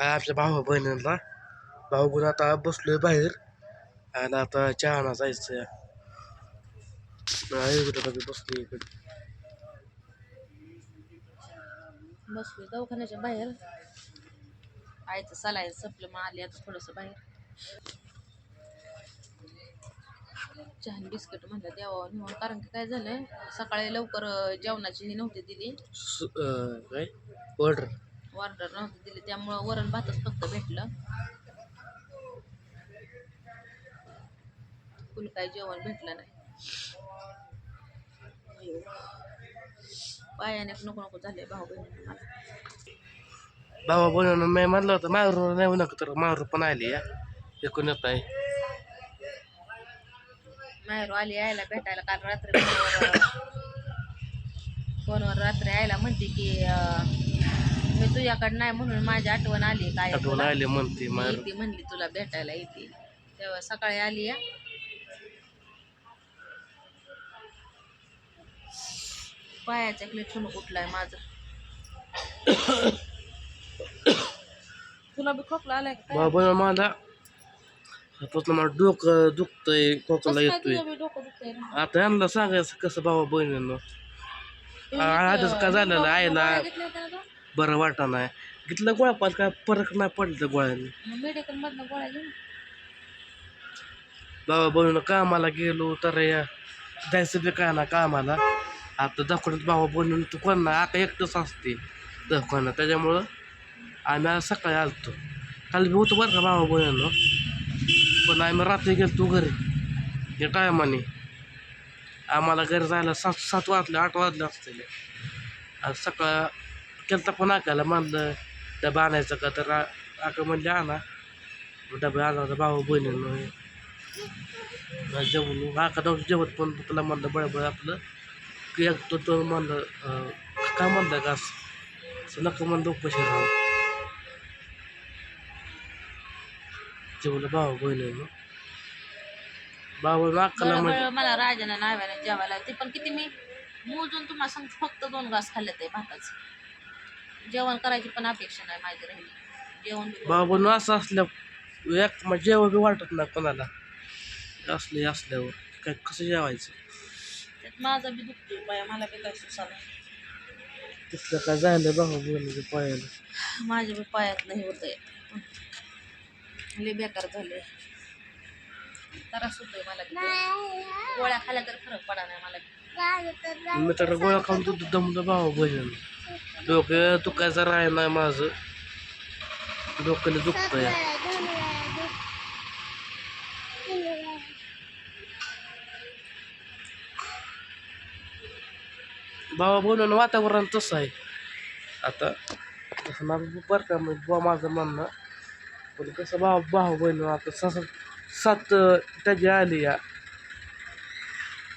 आहे आमच्या भाऊ बहिणींना भाऊ बहीण आता बसलोय बाहेर. आणि आता चहाना जायचं. बसलोय इकडे. बसलोय दवाखान्याच्या बाहेर. आईचं सलाईन संपलं मग आली आता थोडंसं बाहेर. चहा बिस्किट म्हणलं द्यावं निवड कारण की काय झालं सकाळी लवकर जेवणाची ही नव्हती दिली. काय? ऑर्डर ऑर्डर नव्हती दिली त्यामुळं वरण भातच फक्त भेटलं. फुल काय जेवण भेटलं नाही. पायाने नको नको झाले भाऊ बहिणी. मला भाऊ बहिणीनं मी म्हणलं होतं मारून नाही नका तर मारू पण आली या. एकूण येत आहे माहेर आली यायला भेटायला काल रात्री फोनवर फोनवर रात्री यायला म्हणते की मी तुझ्याकडे नाही म्हणून माझी आठवण आली काय आठवण आली म्हणते मारू. येते म्हणली तुला भेटायला येते. तेव्हा सकाळी आली या पायाचा एक ठुण कुठलाय माझा. तुला बी खोकला आलाय का काय? भाऊ बहिण मला डोकं दुखतंय खोकला येतोय. डोकं दुखतंय? आता यांना सांगायचं कसं भाऊ बहिणीनं? ते, काय झालेलं गोळ्या आईला ना गं? बरं वाटा नाही. घेतलं गोळ्या पाच काय फरक नाही पडलं गोळ्याने. मेडिकल मधनं गोळ्या घेऊन. बाबा कामाला गेलो तर या. जायचं बी काय ना कामाला. आता दखण्यात भावा बहिणीनं तू कोण ना आता एकटंच असते दखणं त्याच्यामुळं आम्ही आज सकाळी आलतो. काल बी होतो बरं का भावा बहिणीनं पण आम्ही रात्री गेलतो घरी. या टायमाने. आम्हाला घरी जायला सात सात वाजले आठ वाजले असतील. आज सकाळ केलता पण आकायला म्हणलं डबा आणायचं का? तर आका म्हणले आणा. डबा आणला होता भाऊ बहिणीनं जेवण आका नव्हतं जेवत पण तुला म्हणलं बळबळ आपलं. की एक तो तो म्हणलं काय म्हणलं का असं? नका म्हणलं उपाशी राहा. जेवलं भाऊ बहिणीनं. म्हणजे बरं, मला राजानं नाव्याने जेवायला ते पण किती मी मोजून तुम्हाला सांगतो फक्त दोन घास खाल्ले ते भाताचं. जेवण करायची पण अपेक्षा नाही माझी राहिली. जेवण बी भाऊ बहिण असं असल्या एक मग जेवण बी वाटत नाही कोणाला. असले असल्यावर. काय कसं जेवायचं? त्यात माझा बी दुखतोय पाय मला बी काय सुसाला तसलं काय झालं भाऊ बहिणीच्या पायाला? माझ्या बी पायात नाही होत लय बेकार झाले त्रास होतोय मला बी. गोळ्या खाल्ल्या तर फरक पडा नाही मला बी. मी तर गोळ्या खाऊन तू दमलं भाऊ बहिण डोकं दुखायचं राहणार नाही माझं. डोक्याला दुखतंय. या बोलून वातावरण तसं आहे. आता तसं माझं बरं का मग बुवा माझं म्हणणं. पण कसं भाऊ भाऊ बहिण आता सस सात त्याची आली या.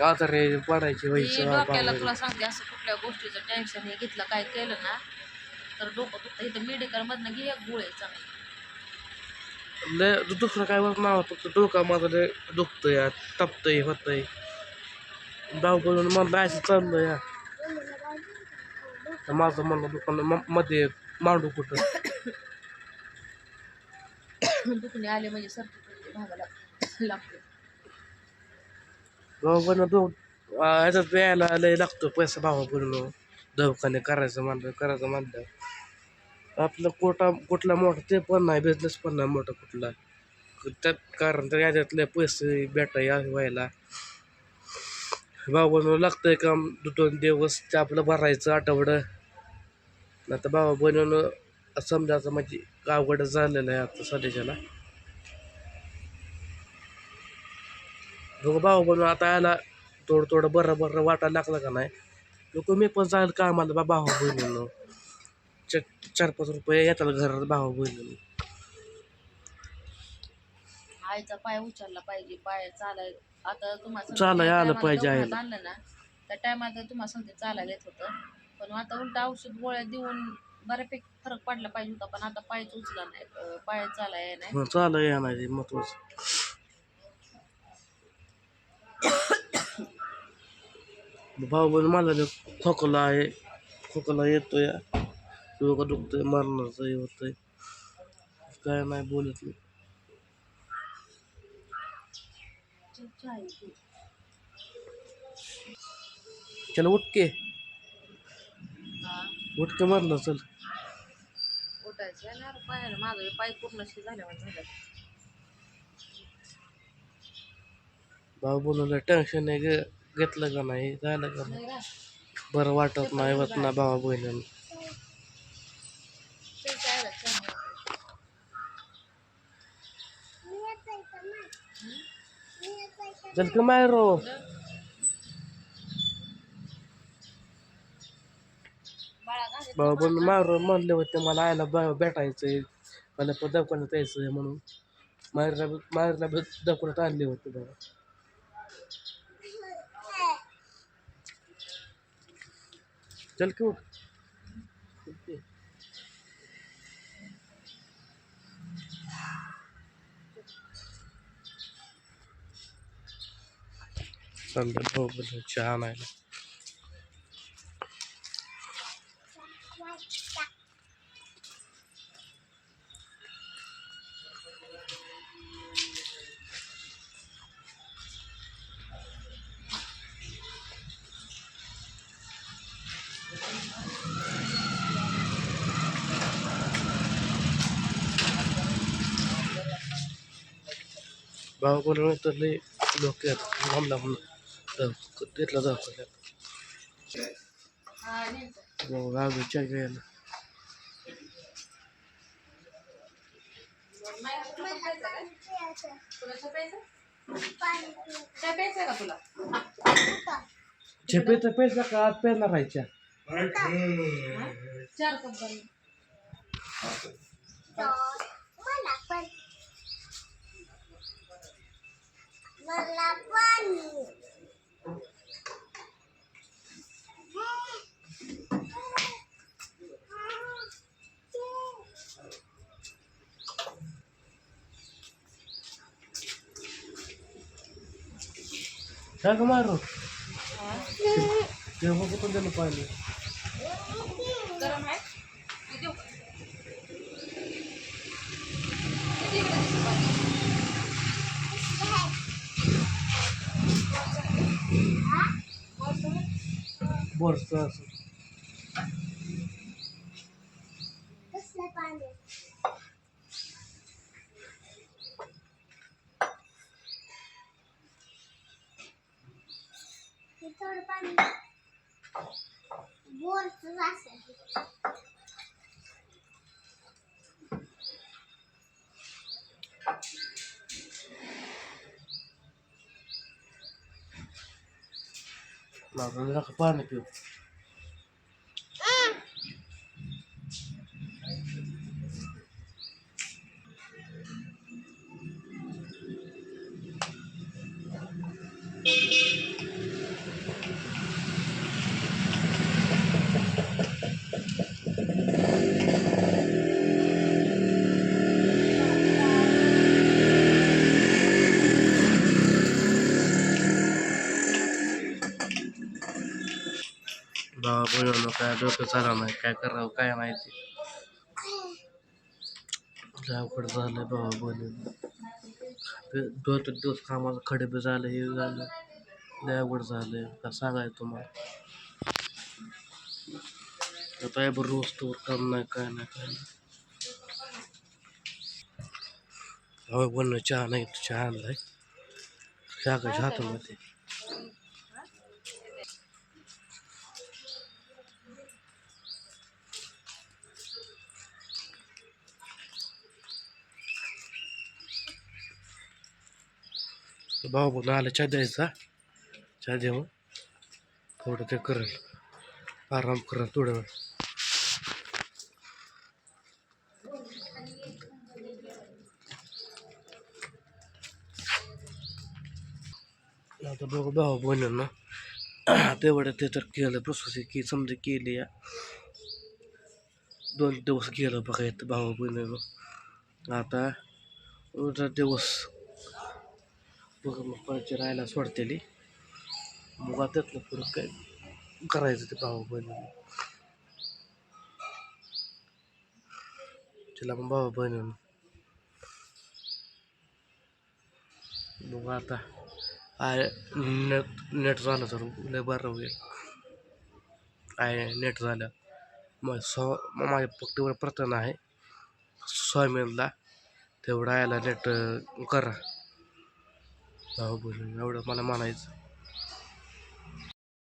का तर रे पडायची व्हायचं डोक्याला तुला सांगते असं कुठल्या गोष्टीचं टेन्शन हे घेतलं काय केलं ना तर डोकं दुखतं. इथं मेडिकल मधनं घे एक गोळे चांगले. लय दुसरं काय होत नाव फक्त डोका माझं लय दुखतं या तपतंय होतंय. बोलून मला असं चाललं या तर माझं म्हणणं दुकान म- मध्ये मांडू कुठं? दुखणे आले म्हणजे सर्दी भागाला लागते. बाबा पण दो ह्याच्यात प्यायला लय लागतो पैसा भावा दवाखाने करायचं म्हणलं करायचं म्हणलं. आपलं कोटा कुठला मोठा ते पण नाही बिझनेस पण नाही मोठा कुठला. त्यात कारण तर याच्यातले पैसे भेटाय व्हायला. भाऊ बनवून लागतंय काम दो- दोन दिवस ते आपलं भरायचं आठवडं. नाही तर भावा बनवून समजायचं म्हणजे अवघड झालेलं आहे आता सध्याच्याला. दोघं भाऊ बनवून आता यायला थोडं थोडं बरं बरं वाटायला लागलं का नाही? लोक मी पण जाईल कामाला बा भाऊ बहिणीनं? चार चार पाच रुपये येतात घरात भाऊ बहिणीनं. आईचा पाय उचलला पाहिजे पाय चालाय. आता तुम्हाला चालाय आलं पाहिजे आईला. आणलं ना त्या टायमात तुम्हाला सांगते चालायला येत होतं पण आता उलट औषध गोळ्या देऊन बऱ्यापैकी फरक पडला पाहिजे होता पण आता पायच उचला नाही अं, पाय चालाय नाही. हं, चालू या नाही महत्वाचं. भाऊ बहीण मला खोकला आहे. खोकला येतोय. डोकं दुखतंय मरणाचं हे होतंय. काय नाही बोलत आहे तू. चल उठके. उठके मारलं चल. उठायचं आहे माझं पाय पूर्ण शे झाल्यावर झालं. भाऊ बोलवलं टेन्शन नाही घे घेतलं का नाही झालं का नाही? बरं वाटत नाही होत ना भावा बहिणीनं चल चायला चहा की भाऊ बहिणी मायरो म्हणले होते मला आयला बा भेटायचंय. मला पण दवाखान्यात यायचंय म्हणून. माहेरला माहेरला दवाखान्यात आणले होते बाबा चल की उठ उठ हो, हो, हो, चहा आणायला. बोलून तर लई लोक थांबला म्हणून. जाऊ तिथला हा. मग गावी चहा घ्यायला झेपेचा पैसा का आज पेरणार राहायच्या? चार कप बनव. मला पण मला पाणी काय का मारो हा? तेव्हा कुठून त्यानं पाहिलं गरम आहे हे देऊ का? किती इकडे दिसतं पाणी? वरचं ना? बोरचं असं. कसलं पाणी? हे थोडं पाणी. माझं नका पाणी पिऊ भावा काय डोकं चाला नाही काय करावं काय माहिती. लय अवघड झालं बाबा बोलून दोन तीन दिवस कामाचं खडे बी झालं हे झालं. लय अवघड झालं का सांगायचं तुम्हाला. आता आहे बरं रोज तोवर काम नाही काय नाही काय नाही. भावा बनवलं चहा नाही चहा आणलाय. शाकाच्या हातामध्ये? भाऊ पण आला चहा द्यायचा. चहा देऊन थोडं ते करेल. आराम करेल थोडं वेळ. आता बघू भाऊ बनवून ना. तेवढं ते तर केलं प्रोसेस की समजा केली या. दोन दिवस गेलं बघा येतं भाऊ बनवून आता उद्या दिवस बघ मग परत राहायला सोडतेली. मग आता पुढं काय करायचं ते भाऊ बहिणी तिला पण भाऊ बहिणी मग आता. आय नेट नेट झालं तर लय बरं होईल. आय नेट झालं. मग सो माझ्या फक्त एवढं आहे. स्वामीला तेवढं आयला नेट करा. भाऊ एवढं मला म्हणायचं.